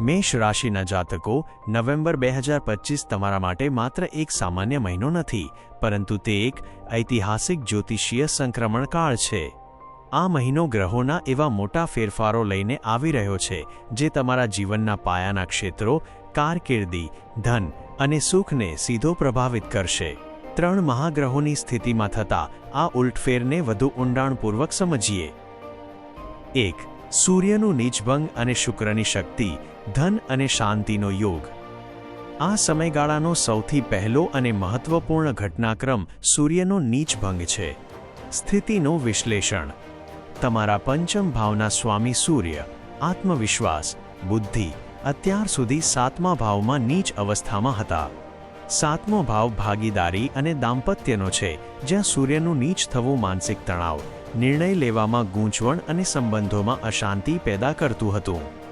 મેષ રાશિના જાતકો નવેમ્બર બે હજાર પચીસ તમારા માટે માત્ર એક સામાન્ય મહિનો નથી, પરંતુ તે એક ઐતિહાસિક જ્યોતિષીય સંક્રમણકાળ છે. આ મહિનો ગ્રહોના એવા મોટા ફેરફારો લઈને આવી રહ્યો છે, જે તમારા જીવનના પાયાના ક્ષેત્રો, કારકિર્દી, ધન અને સુખને સીધો પ્રભાવિત કરશે. ત્રણ મહાગ્રહોની સ્થિતિમાં થતા આ ઉલટફેરને વધુ ઊંડાણપૂર્વક સમજીએ. એક, સૂર્યનું નીચભંગ અને શુક્રની શક્તિ ધન અને શાંતિનો યોગ. આ સમયગાળાનો સૌથી પહેલો અને મહત્વપૂર્ણ ઘટનાક્રમ સૂર્યનો નીચભંગ છે. સ્થિતિનું વિશ્લેષણ. તમારા પંચમ ભાવના સ્વામી સૂર્ય, આત્મવિશ્વાસ, બુદ્ધિ, અત્યાર સુધી સાતમા ભાવમાં નીચ અવસ્થામાં હતા. સાતમો ભાવ ભાગીદારી અને દાંપત્યનો છે, જ્યાં સૂર્યનું નીચ થવું માનસિક તણાવ, નિર્ણય લેવામાં ગૂંચવણ અને સંબંધોમાં અશાંતિ પેદા કરતું હતું.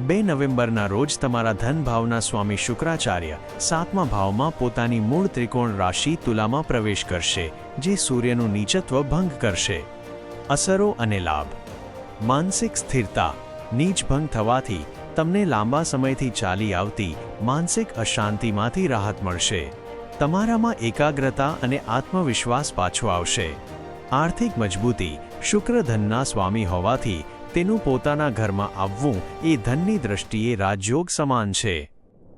બે નવેમ્બરના રોજ તમારા ધન ભાવના સ્વામી શુક્રાચાર્ય સાતમા ભાવમાં પોતાની મૂળ ત્રિકોણ રાશિ તુલામાં પ્રવેશ કરશે, જે સૂર્યનું નીચત્વ ભંગ કરશે. અસરો અને લાભ. માનસિક સ્થિરતા. નીચભંગ થવાથી તમને લાંબા સમયથી ચાલી આવતી માનસિક અશાંતિમાંથી રાહત મળશે. તમારામાં એકાગ્રતા અને આત્મવિશ્વાસ પાછો આવશે. આર્થિક મજબૂતી શુક્ર ધનના સ્વામી હોવાથી તેનું પોતાના ઘરમાં આવવું એ ધનની દ્રષ્ટિએ રાજયોગ સમાન છે.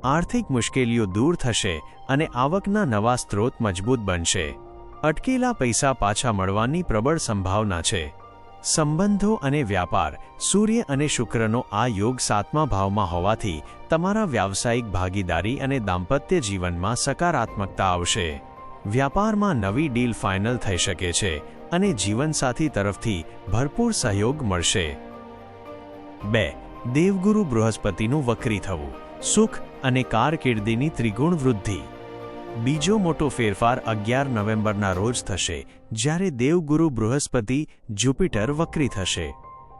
આર્થિક મુશ્કેલીઓ દૂર થશે અને આવકના નવા સ્ત્રોત મજબૂત બનશે. અટકેલા પૈસા પાછા મળવાની પ્રબળ સંભાવના છે. સંબંધો અને વ્યાપાર, સૂર્ય અને શુક્રનો આ યોગ સાતમા ભાવમાં હોવાથી તમારા વ્યાવસાયિક ભાગીદારી અને દાંપત્ય જીવનમાં સકારાત્મકતા આવશે. વ્યાપારમાં નવી ડીલ ફાઇનલ થઈ શકે છે અને જીવનસાથી તરફથી ભરપૂર સહયોગ મળશે. બે, દેવગુરુ બૃહસ્પતિનું વક્રી થવું, સુખ અને કારકિર્દીની ત્રિગુણ વૃદ્ધિ. બીજો મોટો ફેરફાર અગિયાર નવેમ્બરના રોજ થશે, જ્યારે દેવગુરુ બૃહસ્પતિ જ્યુપિટર વક્રી થશે.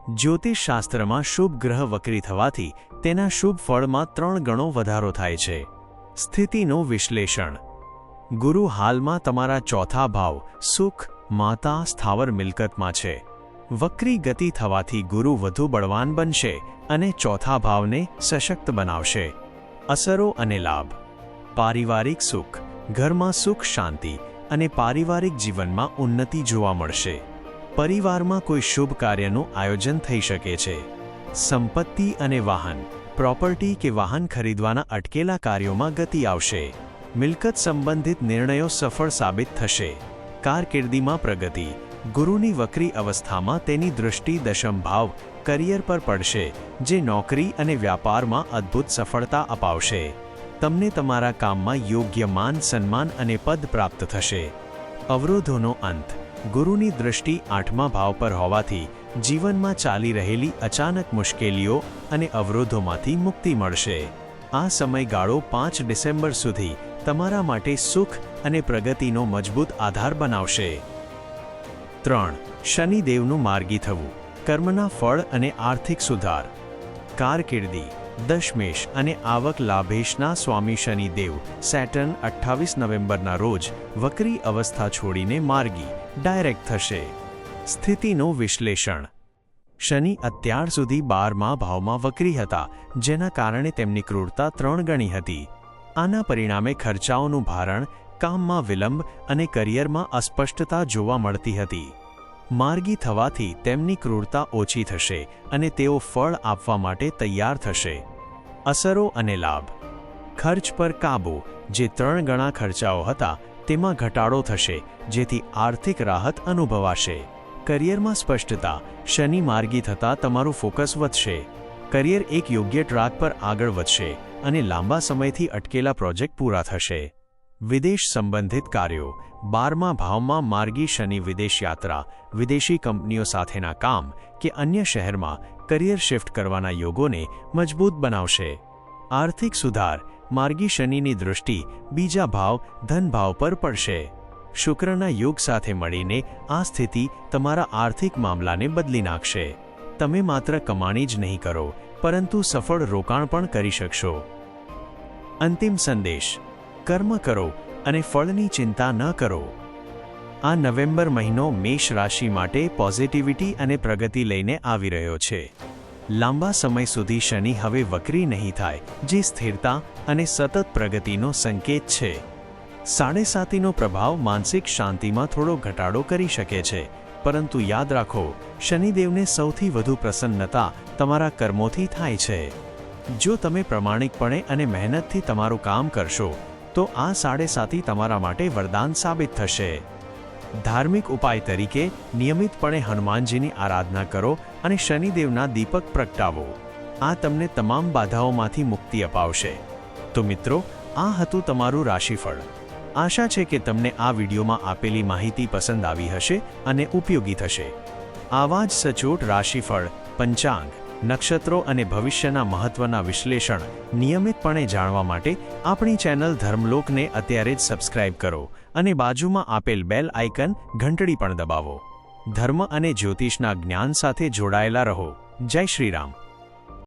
જ્યોતિષશાસ્ત્રમાં શુભ ગ્રહ વક્રી થવાથી તેના શુભ ફળમાં ત્રણ ગણો વધારો થાય છે. સ્થિતિનું વિશ્લેષણ. ગુરુ હાલમાં તમારા ચોથા ભાવ સુખ, માતા, સ્થાવર મિલકતમાં છે. વક્રી ગતિ થવાથી ગુરુ વધુ બળવાન બનશે અને ચોથા ભાવને સશક્ત બનાવશે. અસરો અને લાભ. પારિવારિક સુખ. ઘરમાં સુખ શાંતિ અને પારિવારિક જીવનમાં ઉન્નતિ જોવા મળશે. પરિવારમાં કોઈ શુભ કાર્યનું આયોજન થઈ શકે છે. સંપત્તિ અને વાહન. પ્રોપર્ટી કે વાહન ખરીદવાના અટકેલા કાર્યોમાં ગતિ આવશે. મિલકત સંબંધિત નિર્ણયો સફળ સાબિત થશે. કારકિર્દીમાં પ્રગતિ. ગુરુની વક્રી અવસ્થામાં તેની દૃષ્ટિ દશમ ભાવ, કરિયર પર પડશે, જે નોકરી અને વ્યાપારમાં અદ્ભુત સફળતા અપાવશે. તમને તમારા કામમાં યોગ્ય માન, સન્માન અને પદ પ્રાપ્ત થશે. અવરોધોનો અંત, ગુરુની દૃષ્ટિ આઠમા ભાવ પર હોવાથી, જીવનમાં ચાલી રહેલી અચાનક મુશ્કેલીઓ અને અવરોધોમાંથી મુક્તિ મળશે. આ સમયગાળો પાંચ ડિસેમ્બર સુધી તમારા માટે સુખ અને પ્રગતિનો મજબૂત આધાર બનાવશે. ત્રણ, શનિદેવનું માર્ગી થવું, કર્મના ફળ અને આર્થિક સુધાર. કારકિર્દી, દશમેશ અને આવક લાભેશના સ્વામી શનિદેવ, સેટર્ન અઠ્ઠાવીસ નવેમ્બરના રોજ, વક્રી અવસ્થા છોડીને માર્ગી, ડાયરેક્ટ થશે. સ્થિતિનું વિશ્લેષણ. શનિ અત્યાર સુધી બારમા ભાવમાં વકરી હતા, જેના કારણે તેમની ક્રૂરતા ત્રણ ગણી હતી. આના પરિણામે ખર્ચાઓનું ભારણ કામમાં વિલંબ અને કરિયરમાં અસ્પષ્ટતા જોવા મળતી હતી. માર્ગી થવાથી તેમની ક્રૂરતા ઓછી થશે અને તેઓ ફળ આપવા માટે તૈયાર થશે. અસરો અને લાભ. ખર્ચ પર કાબૂ, જે ત્રણ ગણા ખર્ચાઓ હતા, તેમાં ઘટાડો થશે, જેથી આર્થિક રાહત અનુભવાશે. કરિયરમાં સ્પષ્ટતા, શનિ માર્ગી થતાં તમારું ફોકસ વધશે. કરિયર એક યોગ્ય ટ્રાક પર આગળ વધશે અને લાંબા સમયથી અટકેલા પ્રોજેક્ટ પૂરા થશે. વિદેશ સંબંધિત કાર્યો. બારમા ભાવમાં માર્ગી શનિ વિદેશ યાત્રા. વિદેશી કંપનીઓ સાથેના કામ કે અન્ય શહેરમાં કરિયર શિફ્ટ કરવાના યોગોને મજબૂત બનાવશે. આર્થિક સુધાર. માર્ગી શનિની દૃષ્ટિ બીજા ભાવ ધનભાવ પર પડશે. શુક્રના યોગ સાથે મળીને આ સ્થિતિ તમારા આર્થિક મામલાને બદલી નાખશે. તમે માત્ર કમાણી જ નહીં કરો, પરંતુ સફળ રોકાણ પણ કરી શકશો. અંતિમ સંદેશ. કર્મ કરો અને ફળની ચિંતા ન કરો. આ નવેમ્બર મહિનો મેષ રાશિ માટે પોઝિટિવિટી અને પ્રગતિ લઈને આવી રહ્યો છે. લાંબા સમય સુધી શનિ હવે વક્રી નહીં થાય, જે સ્થિરતા અને સતત પ્રગતિનો સંકેત છે. સાડેસાતીનો પ્રભાવ માનસિક શાંતિમાં થોડો ઘટાડો કરી શકે છે, પરંતુ યાદ રાખો, શનિદેવને સૌથી વધુ પ્રસન્નતા તમારા કર્મોથી થાય છે. જો તમે પ્રમાણિકપણે અને મહેનતથી તમારું કામ કરશો તો આ સાડેસાતી તમારા માટે વરદાન સાબિત થશે. ધાર્મિક ઉપાય તરીકે નિયમિતપણે હનુમાનજીની આરાધના કરો અને શનિદેવના દીપક પ્રગટાવો. આ તમને તમામ બાધાઓમાંથી મુક્તિ અપાવશે. તો મિત્રો, આ હતું તમારું રાશિફળ. આશા છે કે તમને આ વિડીયોમાં આપેલી માહિતી પસંદ આવી હશે અને ઉપયોગી થશે. આવા જ સચોટ રાશિફળ, પંચાંગ નક્ષત્રો અને ભવિષ્યના મહત્વના વિશ્લેષણ નિયમિતપણે જાણવા માટે આપણી ચેનલ ધર્મલોકને અત્યારે જ સબસ્ક્રાઇબ કરો અને બાજુમાં આપેલ બેલ આઇકન ઘંટડી પણ દબાવો. ધર્મ અને જ્યોતિષના જ્ઞાન સાથે જોડાયેલા રહો. જય શ્રી રામ